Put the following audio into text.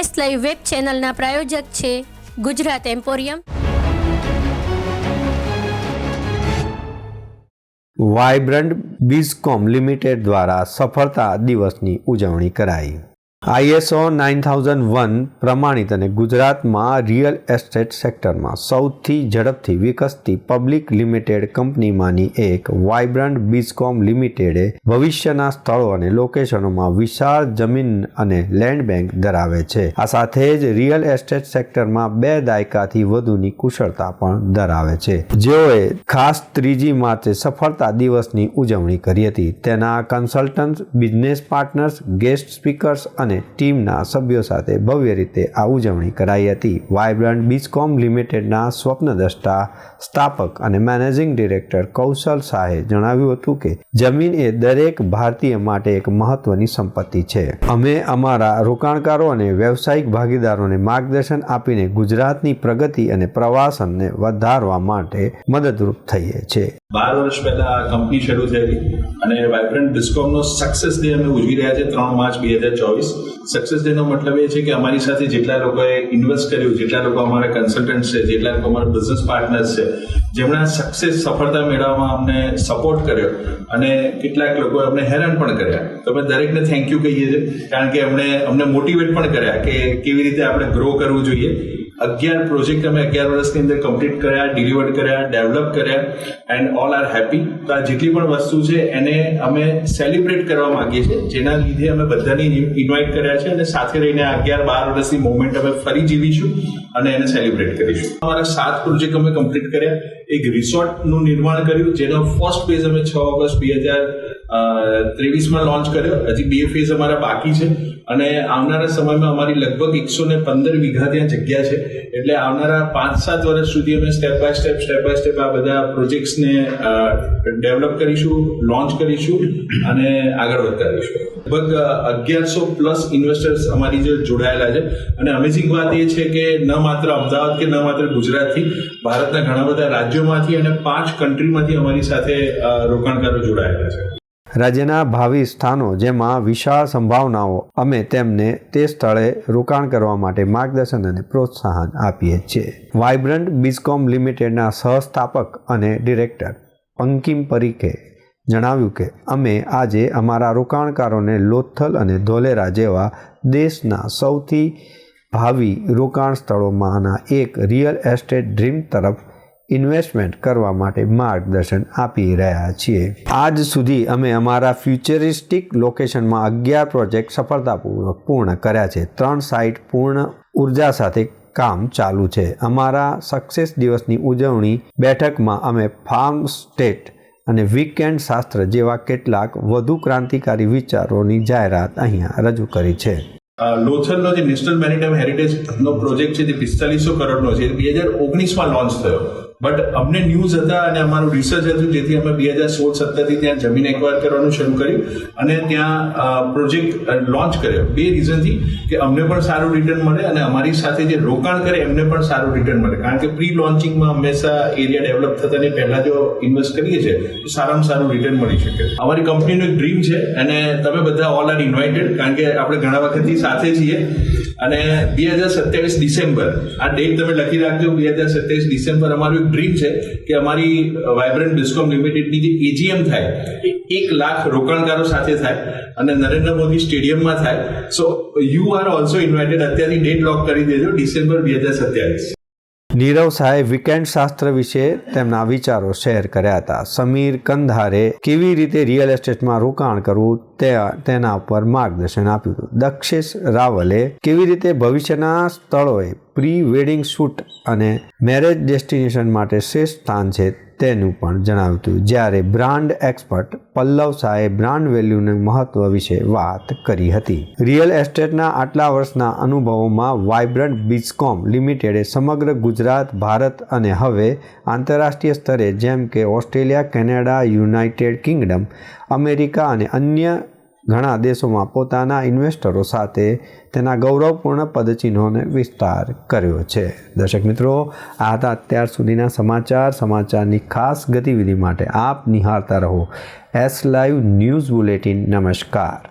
S live web ચેનલના પ્રાયોજક છે Gujarat emporium. Vibrant Bizcom limited દ્વારા સફળતા દિવસની ઉજવણી કરાઈ. આઈએસઓ નાઇન થાઉઝન્ડ વન પ્રમાણિત અને ગુજરાતમાં રિયલ એસ્ટેટ સેક્ટરમાં સૌથી ઝડપથી વિકસતી પબ્લિક લિમિટેડ કંપનીમાંની એક વાઇબ્રન્ટ બીજકોમ લિમિટેડે ભવિષ્યના સ્થળો અને લોકેશનોમાં વિશાળ જમીન અને લેન્ડ બેંક ધરાવે છે. આ સાથે જ રિયલ એસ્ટેટ સેક્ટરમાં બે દાયકાથી વધુની કુશળતા પણ ધરાવે છે. જેઓએ ખાસ ત્રીજી માર્ચે સફળતા દિવસની ઉજવણી કરી હતી. તેના consultant business partners, guest speakers અને ટીમના સભ્યો સાથે ભવ્ય રીતે આ ઉજવણી કરાઈ હતી. વાઇબ્રન્ટ બીજકોમ લિમિટેડના સ્વપ્નદ્રષ્ટા સ્થાપક અને મેનેજિંગ ડિરેક્ટર કૌશલ શાહે જણાવ્યું હતું કે, જમીન એ દરેક ભારતીય માટે એક મહત્વની સંપત્તિ છે. અમે અમારા રોકાણકારો અને વ્યવસાયિક ભાગીદારોને માર્ગદર્શન આપીને ગુજરાતની પ્રગતિ અને પ્રવાસનને વધારવા માટે મદદરૂપ થઈએ છીએ. બાર વર્ષ પહેલા આ કંપની શરૂ થયેલી અને વાઇબ્રન્ટ ડિસ્કોમનો સક્સેસ ડે અમે ઉજવી રહ્યા છે ત્રણ માર્ચ બે હજાર ચોવીસ. સક્સેસ ડેનો મતલબ એ છે કે અમારી સાથે જેટલા લોકોએ ઇન્વેસ્ટ કર્યું, જેટલા લોકો અમારા કન્સલ્ટન્ટ છે, જેટલા લોકો અમારા બિઝનેસ પાર્ટનર્સ છે જેમણે સક્સેસ સફળતા મેળવવામાં અમને સપોર્ટ કર્યો અને કેટલાક લોકોએ અમને હેરાન પણ કર્યા. તો અમે દરેકને થેન્ક યુ કહીએ છીએ, કારણ કે અમને અમને મોટિવેટ પણ કર્યા કે કેવી રીતે આપણે ગ્રો કરવું જોઈએ. અગિયાર પ્રોજેક્ટ અમે અગિયાર વર્ષની અંદર કમ્પ્લીટ કર્યા ડિલિવર્ડ કર્યા ડેવલપ કર્યા એન્ડ ઓલ આર હેપી તો આ જેટલી પણ વસ્તુ છે, એને અમે સેલિબ્રેટ કરવા માંગીએ છીએ. જેના લીધે અમે બધાને ઇન્વાઇટ કર્યા છે અને સાથે રહીને અગિયાર બાર વર્ષની મુવમેન્ટ અમે ફરી જીવીશું અને એને સેલિબ્રેટ કરીશું. અમારા સાત પ્રોજેક્ટ અમે કમ્પ્લીટ કર્યા. એક રિસોર્ટનું નિર્માણ કર્યું, જેનો ફર્સ્ટ ફેઝ અમે છ ઓગસ્ટ બે હજાર ત્રેવીસમાં લોન્ચ કર્યો. હજી બે ફેઝ અમારા બાકી છે. અને આવનારા સમયમાં અમારી લગભગ એકસો ને પંદર વીઘા ત્યાં જગ્યા છે. એટલે આવનારા પાંચ સાત વર્ષ સુધી અમે step by step step by step આ બધા પ્રોજેક્ટ્સને ડેવલપ કરીશું લોન્ચ કરીશું અને આગળ વધારીશું. લગભગ અગિયારસો પ્લસ ઇન્વેસ્ટર્સ અમારી જે જોડાયેલા છે. અને અમેઝિંગ વાત એ છે કે ન માત્ર અમદાવાદ કે ન માત્ર ગુજરાતથી, ભારતના ઘણા બધા રાજ્યોમાંથી અને પાંચ કન્ટ્રીમાંથી અમારી સાથે રોકાણકારો જોડાયેલા છે. રાજ્યના ભાવિ સ્થાનો જેમાં વિશાળ સંભાવનાઓ અમે તેમને તે સ્થળે રોકાણ કરવા માટે માર્ગદર્શન અને પ્રોત્સાહન આપીએ છીએ. વાઇબ્રન્ટ બિઝકોમ લિમિટેડના સહસ્થાપક અને ડિરેક્ટર અંકિમ પરીખે જણાવ્યું કે, અમે આજે અમારા રોકાણકારોને લોથલ અને ધોલેરા જેવા દેશના સૌથી ભાવિ રોકાણ સ્થળોમાંના એક રિયલ એસ્ટેટ ડ્રીમ તરફ ઇન્વેસ્ટમેન્ટ કરવા માટે માર્ગદર્શન આપી રહ્યા છીએ. આજ સુધી અમે અમારા ફ્યુચરિસ્ટિક લોકેશનમાં અગિયાર પ્રોજેક્ટ સફળતાપૂર્વક પૂર્ણ કર્યા છે. ત્રણ સાઇટ પૂર્ણ ઊર્જા સાથે કામ ચાલુ છે. અમારા સક્સેસ દિવસની ઉજવણી બેઠકમાં અમે ફાર્મ સ્ટેટ અને વીકેન્ડ શાસ્ત્ર જેવા કેટલાક વધુ ક્રાંતિકારી વિચારોની જાહેરાત અહીંયા રજૂ કરી છે. લોથલનો જે નેશનલ મેરીટાઈમ હેરિટેજ નો પ્રોજેક્ટ છે તે પિસ્તાલીસો કરોડનો છે. બે હજાર ઓગણીસમાં લોન્ચ થયો. બટ અમને ન્યૂઝ હતા અને અમારું રિસર્ચ હતું, જેથી અમે બે હજાર સોળ સત્તરથી ત્યાં જમીન એક્વાયર કરવાનું શરૂ કર્યું અને ત્યાં પ્રોજેક્ટ લોન્ચ કર્યો. બે રીઝનથી કે અમને પણ સારું રિટર્ન મળે અને અમારી સાથે જે રોકાણ કરે, એમને પણ સારું રિટર્ન મળે. કારણ કે પ્રી લોન્ચિંગમાં હંમેશા એરિયા ડેવલપ થતાની પહેલાં જો ઇન્વેસ્ટ કરીએ છીએ, તો સારામાં સારું રિટર્ન મળી શકે અમારી કંપનીનું એક ડ્રીમ છે અને તમે બધા ઓલ આર ઇન્વાઇટેડ કારણ કે આપણે ઘણા વખતથી સાથે છીએ. અને બે હજાર સત્યાવીસ ડિસેમ્બર, આ ડેટ તમે લખી રાખજો, બે હજાર સત્યાવીસ ડિસેમ્બર અમારું ડ્રીમ છે કે અમારી વાઇબ્રન્ટ ડિસ્કોમ લિમિટેડની જે એજીએમ થાય, એ એક લાખ રોકાણકારો સાથે થાય અને નરેન્દ્ર મોદી સ્ટેડિયમમાં થાય. So you are also invited અત્યારથી ડેટ લોક કરી દેજો ડિસેમ્બર બે હજાર સત્યાવીસ. નીરવ શાહે વીકેન્ડ શાસ્ત્ર વિશે તેમના વિચારો શેર કર્યા હતા. સમીર કંધારે કેવી રીતે રિયલ એસ્ટેટમાં રોકાણ કરવું તે, તેના પર માર્ગદર્શન આપ્યું હતું. દક્ષેશ રાવલે કેવી રીતે ભવિષ્યના સ્થળોએ પ્રી વેડિંગ શૂટ અને મેરેજ ડેસ્ટિનેશન માટે શ્રેષ્ઠ સ્થાન છે તેનું પણ જણાવ્યું જ્યારે બ્રાન્ડ એક્સપર્ટ પલ્લવ શાહે બ્રાન્ડ વેલ્યુનું મહત્વ વિશે વાત કરી હતી. રિયલ એસ્ટેટના આટલા વર્ષના અનુભવોમાં વાઇબ્રન્ટ બીજકોમ લિમિટેડે સમગ્ર ગુજરાત, ભારત અને હવે આંતરરાષ્ટ્રીય સ્તરે, જેમ કે Australia, Canada, United Kingdom, America અને અન્ય ઘણા દેશોમાં પોતાના ઇન્વેસ્ટરો સાથે તેના ગૌરવપૂર્ણ પદચિહ્નોને વિસ્તાર કર્યો છે. દર્શક મિત્રો, આ હતા અત્યાર સુધીના સમાચાર. સમાચારની ખાસ ગતિવિધિ માટે આપ નિહાળતા રહો. એસ લાઈવ ન્યૂઝ બુલેટિન નમસ્કાર.